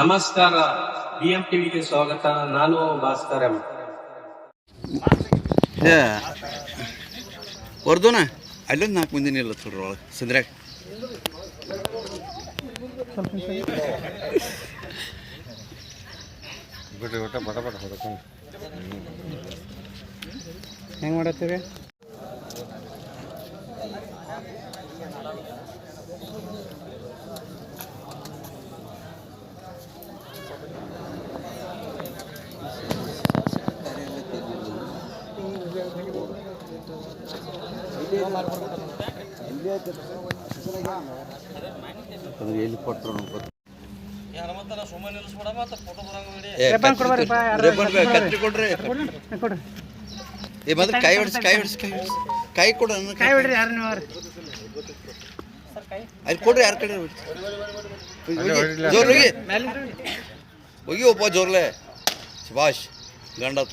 ನಮಸ್ಕಾರ. ಬಿಎಂ ಟಿವಿಗೆ ಸ್ವಾಗತ. ನಾನು ಭಾಸ್ಕರ್ ವರ್ಧನ ಅಲ್ಲೊಂದು ನಾಲ್ಕು ಮಂದಿ ಇಲ್ಲ ನೋಡ್ರಿ ಒಳಗೆ ಸಿಂದ್ರ್ಯಾಗ ಬಿಡ್ರಿ ಮಾಡತ್ತೀರಿ ಬಡ ಬಡ ಹೋದ ರಿಬ್ಬನ್ ಕೊಡ್ಬಾರಿಪ್ಪ, ಏ ಮೊದಲು ಕೈ ಹೊಡ್ಸಿ ಕೈ ಹೊಡ್ಸಿ ಕೈ ಹೊಡ್ಸಿ. ಕೈ ಕೊಡು ಕೈ ಬಿಡ್ರಿ ಯಾರು ನೀವು ಅಲ್ಲಿ ಕೊಡ್ರಿ ಯಾರ ಕಡೆ ಜೋರ್ ಹೋಗಿ. ಹೋಗಿ. ಒಬ್ಬ ಜೋರ್ಲೆ. ಸುಭಾಷ್ ಗಂಡಾತ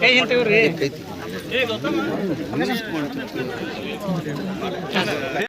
ಕೈ